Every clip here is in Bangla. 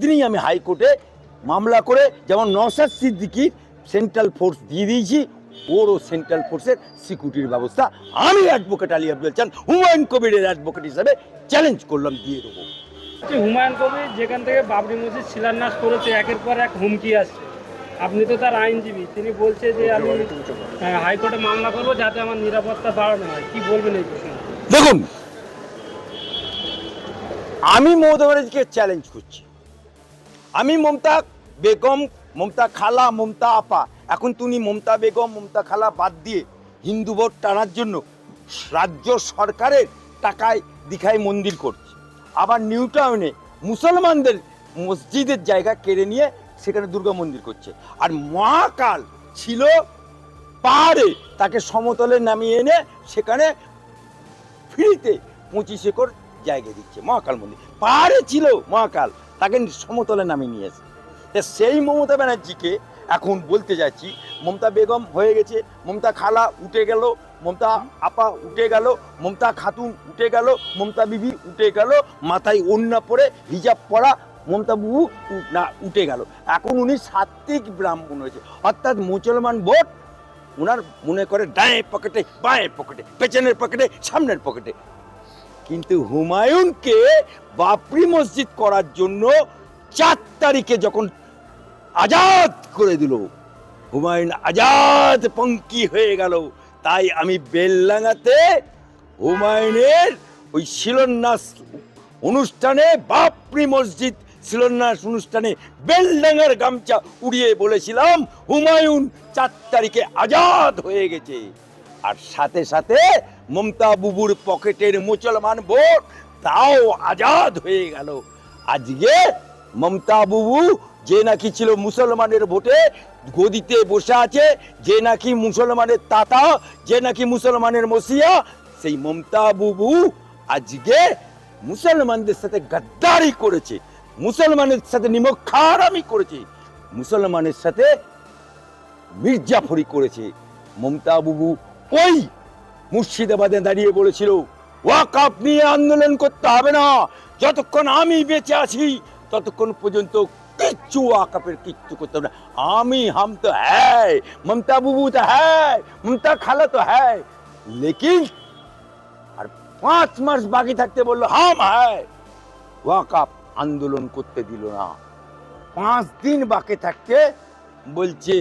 দিনই আমি হাইকোর্টে মামলা করে যেমন নসাদ সিদ্দিকির সেন্ট্রাল ফোর্স দিয়ে দিয়েছি ওরও সেন্ট্রাল ফোর্সের সিকিউরিটির ব্যবস্থা আমি অ্যাডভোকেট আলী আব্দুল চান হুমায়ুন কবিরের অ্যাডভোকেট হিসাবে চ্যালেঞ্জ করলাম দিয়ে দেবো। হুমায়ুন কবির যেখান থেকে বাবরি মসজিদ শিলান্যাস করেছে একের পর এক হুমকি আসছে। আপনি তো তার আইনজীবী তিনি বলছে যে আমি হাইকোর্টে মামলা করব যাতে আমার নিরাপত্তা বাড়ানো হয়। কি বলবেন এই প্রশ্নে দেখুন আমি মমতা ব্যানার্জিকে চ্যালেঞ্জ করছি। আমি মমতা বেগম, মমতা খালা, মমতা আপা। এখন তুমি মমতা বেগম, মমতা খালা বাদ দিয়ে হিন্দু ভোট টানার জন্য রাজ্য সরকারের টাকায় দীঘায় মন্দির করছে। আবার নিউ টাউনে মুসলমানদের মসজিদের জায়গা কেড়ে নিয়ে সেখানে দুর্গা মন্দির করছে। আর মহাকাল ছিল পাহাড়ে, তাকে সমতলে নামিয়ে এনে সেখানে ফ্রিতে পঁচিশ একর জায়গা দিচ্ছে মহাকাল মন্দির। পাহাড়ে ছিল মহাকাল। তাকে সমতলে নামিয়ে নিয়েছে। তা সেই মমতা ব্যানার্জিকে এখন বলতে যাচ্ছি, মমতা বেগম হয়ে গেছে, মমতা খালা উঠে গেল, মমতা আপা উঠে গেল, মমতা খাতুন উঠে গেল, মমতা বিবি উঠে গেল, মাথায় ওন্না পরে হিজাব পরা মমতা বুবু না, উঠে গেল। এখন উনি সাত্বিক ব্রাহ্মণ হয়েছে। অর্থাৎ মুসলমান ভোট ওনার মনে করে ডায়ে পকেটে বাঁয়ে পকেটে, পেছনের পকেটে, সামনের পকেটে। কিন্তু হুমায়ুনকে বাবরি মসজিদ করার জন্য চার তারিখে যখন আজাদ করে দিল, হুমায়ুন আজাদ পঙ্কি হয়ে গেল। তাই আমি বেললাঙ্গাতে হুমায়ুনের ওই শিলান্যাস অনুষ্ঠানে, বাপরি মসজিদ শিলান্যাস অনুষ্ঠানে বেলডাঙ্গার গামছা উড়িয়ে বলেছিলাম, হুমায়ুন চার তারিখে আজাদ হয়ে গেছে। আর সাথে সাথে মমতা বুবুর পকেটের মুসলমান ভোট, তাও আজাদ হয়ে গেল। আজকে মমতা বুবু যে নাকি ছিল মুসলমানের ভোটে, গদিতে বসে আছে, যে নাকি মুসলমানের তাতা, যে নাকি মুসলমানের মসিয়া, সেই মমতা বুবু আজকে মুসলমানদের সাথে গাদ্দারি করেছে, মুসলমানের সাথে নিমক্ষারামি করেছে, মুসলমানের সাথে মির্জাফরি করেছে। মমতা বুবু ওই মুর্শিদাবাদে দাঁড়িয়ে বলেছিল ওয়াকাপ নিয়ে আন্দোলন করতে হবে না, যতক্ষণ আমি বেঁচে আছি, ততক্ষণ পর্যন্ত কিচ্ছু ওয়াকাপের কিচ্ছু করতে হবে না। আমি হাম তো হ্যায়, মমতা বুবু তো হ্যায়, মমতা খালা তো হ্যায়। লেকিন, আর পাঁচ মাস বাকি থাকতে বলল, হাম হ্যায়। ওয়াকাপ আন্দোলন করতে দিল না। পাঁচ দিন বাকি থাকতে বলছে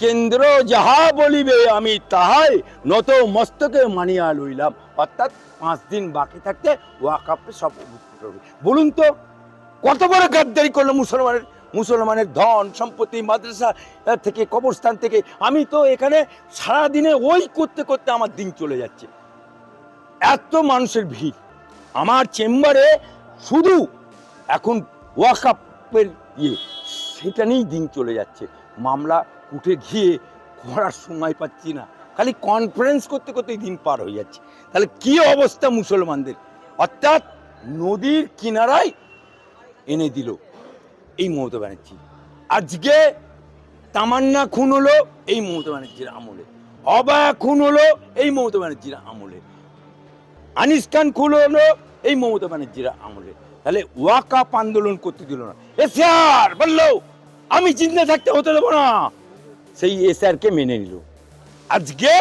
কেন্দ্র যাহা বলিবে আমি তাহাই নত মস্তকে মানিয়া লইলাম। অর্থাৎ পাঁচ দিন বাকি থাকতে ওয়াকাপে সব বলুন তো, কত বড় গাদ্দারি করল মুসলমানের মুসলমানের ধন, সম্পত্তি, মাদ্রাসা থেকে, কবরস্থান থেকে? আমি তো এখানে সারাদিনে ওই করতে করতে আমার দিন চলে যাচ্ছে। এত মানুষের ভিড়। আমার চেম্বারে শুধু এখন ওয়াকাপের ইয়ে সেটা নিয়েই দিন চলে যাচ্ছে। মামলা উঠে গিয়ে করার সময় পাচ্ছি না। খালি কনফারেন্স করতে করতেই দিন পার হয়ে যাচ্ছে। তাহলে কি অবস্থা মুসলমানদের? অর্থাৎ নদীর কিনারায় এনে দিল এই মমতা ব্যানার্জি। আজকে তামান্না খুন হলো এই মমতা ব্যানার্জির আমলে। অবায়া খুন হলো এই মমতা ব্যানার্জির আমলে। আনিস খান খুন হলো এই মমতা ব্যানার্জির আমলে। তাহলে ওয়াকাপ আন্দোলন করতে দিল না। এসআর বলল, আমি চিন্তা থাকতে হতে দেবো না। সেই এসআরকে মেনে নিল। আজকে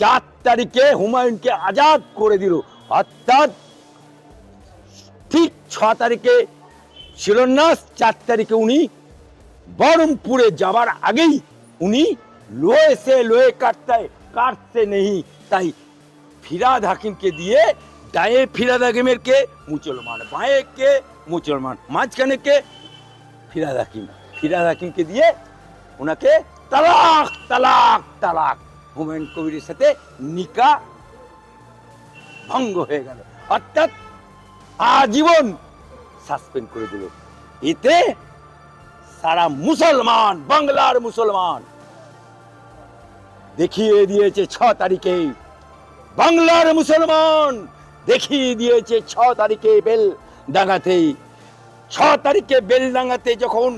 চার তারিখে হুমায়ুনকে আজাদ করে দিল। অর্থাৎ ঠিক ছ তারিখে শিলান্যাস, চার তারিখে উনি বহরমপুরে যাবার আগেই উনি লোহে সে লোহে কাটতে কাটতে নেই। তাই ফিরাদ হাকিমকে দিয়ে ডায়ে ফিরাদ হাকিমের কে মুসলমান বাঁয়ে কে মুসলমান মাঝখানে কে ফিরাদ হাকিম, ফিরাদ হাকিমকে দিয়ে ওনাকে তালাক তালাক তালাক। হুমায়ুন কবিরের সাথে নিকা ভঙ্গ হয়ে গেল। অর্থাৎ আজীবন সাসপেন্ড করে দিল। এতে সারা মুসলমান, বাংলার মুসলমান দেখিয়ে দিয়েছে ছ তারিখে। বাংলার মুসলমান দেখিয়ে দিয়েছে ছ তারিখে বেল ডাঙ্গাতে ছ তারিখে বেল ডাঙ্গাতে যখন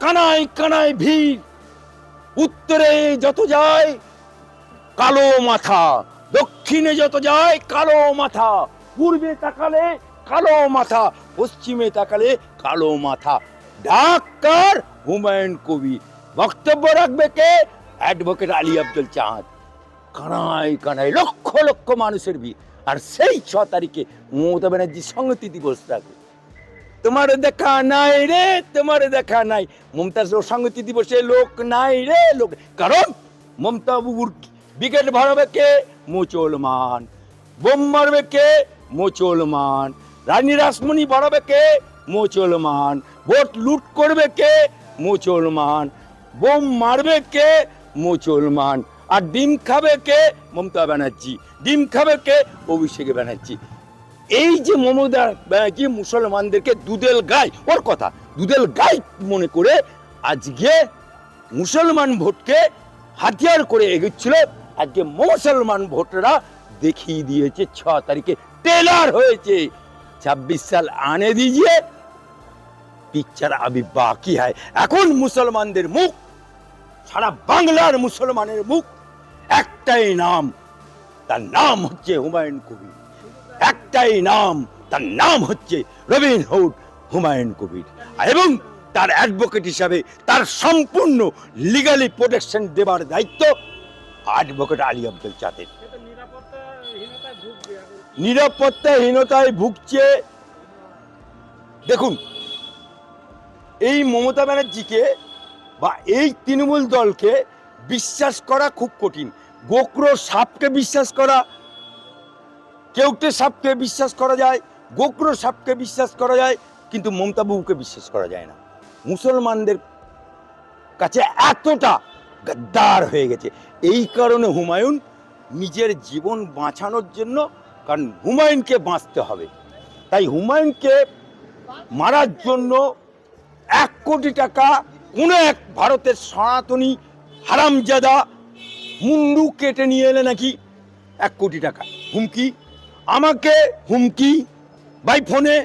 কানায় কানায় ভিড় উত্তরে যত যায়, কালো মাথা। দক্ষিণে যত যায়, কালো মাথা। পূর্বে তাকালে কালো মাথা, পশ্চিমে তাকালে কালো মাথা। ডাক্তার হুমায়ুন কবি। বক্তব্য রাখবে কে? অ্যাডভোকেট আলী আব্দুল চাঁদ। কানায় কানায় লক্ষ লক্ষ মানুষের ভিড়। আর সেই ছ তারিখে মমতা ব্যানার্জির সংহতি দিবস রাখবে। তোমার দেখা নাই রে, তোমার দেখা নাই। মমতার সংহতি দিবসে লোক নাই রে, লোক। কারণ মমতা বাবুর বিকেট ভরাবে কে মুসলমান বোম মারবে কে মুসলমান রানী রাসমণি ভরাবে কে মুসলমান ভোট লুট করবে কে মুসলমান বোম মারবে কে মুসলমান আর ডিম খাবে কে মমতা ব্যানার্জি, ডিম খাবে কে অভিষেক ব্যানার্জি। এই যে মমতা ব্যানার্জি মুসলমানদেরকে দুধেল গাই, ওর কথা। দুধেল গাই মনে করে আজকে মুসলমান ভোটকে হাতিয়ার করে এগোচ্ছিল আজকে মুসলমান ভোটরা দেখিয়ে দিয়েছে, ছ তারিখে টেলার হয়েছে। ছাব্বিশ সাল আনে দিজিয়ে পিকচার আবি বাকি হয়। এখন মুসলমানদের মুখ, সারা বাংলার মুসলমানের মুখ, একটাই নাম, তার নাম হচ্ছে হুমায়ুন কবির। একটাই নাম, তার নাম হচ্ছে রবিন হুড হুমায়ুন কবির। এবং তার অ্যাডভোকেট হিসাবে তার সম্পূর্ণ লিগালি প্রোটেকশন দেবার দায়িত্ব অ্যাডভোকেট আলী আব্দুল চাঁদের। নিরাপত্তাহীনতায় ভুগছে। দেখুন, এই মমতা ব্যানার্জিকে বা এই তৃণমূল দলকে বিশ্বাস করা খুব কঠিন। গোকরো সাপকে বিশ্বাস করা কেউটে সাপকে বিশ্বাস করা যায়, গোকরো সাপকে বিশ্বাস করা যায়, কিন্তু মমতা বাবুকে বিশ্বাস করা যায় না। মুসলমানদের কাছে এতটা গাদ্দার হয়ে গেছে। এই কারণে হুমায়ুন নিজের জীবন বাঁচানোর জন্য, কারণ হুমায়ুনকে বাঁচতে হবে। তাই হুমায়ুনকে মারার জন্য এক কোটি টাকা, কোনো এক ভারতের সনাতনী হারামজাদা মুন্ডু কেটে নিয়ে এলে নাকি এক কোটি টাকা। হুমকি আমাকে হুমকি বাই ফোনে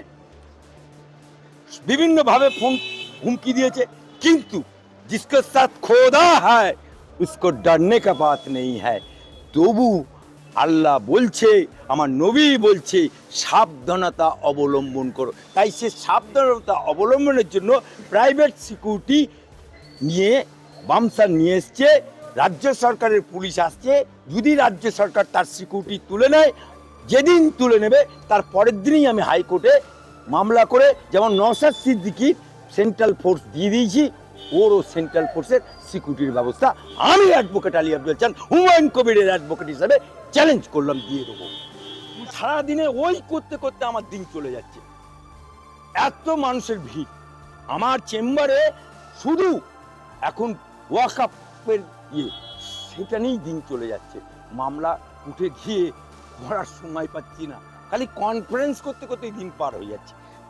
বিভিন্নভাবে ফোন হুমকি দিয়েছে কিন্তু जिसके साथ खोदा है उसको डरने का बात नहीं है তবু আল্লাহ বলছে আমার নবী বলছে সাবধানতা অবলম্বন করো তাই সে সাবধানতা অবলম্বনের জন্য প্রাইভেট সিকিউরিটি নিয়ে বামসার নিয়ে এসছে রাজ্য সরকারের পুলিশ আসছে যদি রাজ্য সরকার তার সিকিউরিটি তুলে নেয় যেদিন তুলে নেবে, তার পরের দিনই আমি হাইকোর্টে মামলা করে যেমন নসাদ সিদ্দিকি সেন্ট্রাল ফোর্স দিয়ে দিয়েছি, ওরও সেন্ট্রাল ফোর্সের সিকিউরিটির ব্যবস্থা আমি অ্যাডভোকেট আলী আব্দুল চান, হুমায়ুন কবিরের অ্যাডভোকেট হিসাবে চ্যালেঞ্জ করলাম, দিয়ে দেবো। সারাদিনে ওই করতে করতে আমার দিন চলে যাচ্ছে। এত মানুষের ভিড়। আমার চেম্বারে শুধু এখন ওয়াকাপের ইয়ে সেটা নিয়েই দিন চলে যাচ্ছে। মামলা উঠে গিয়ে করার সময় পাচ্ছি না। খালি কনফারেন্স করতে করতে দিন পার হয়ে যাচ্ছে।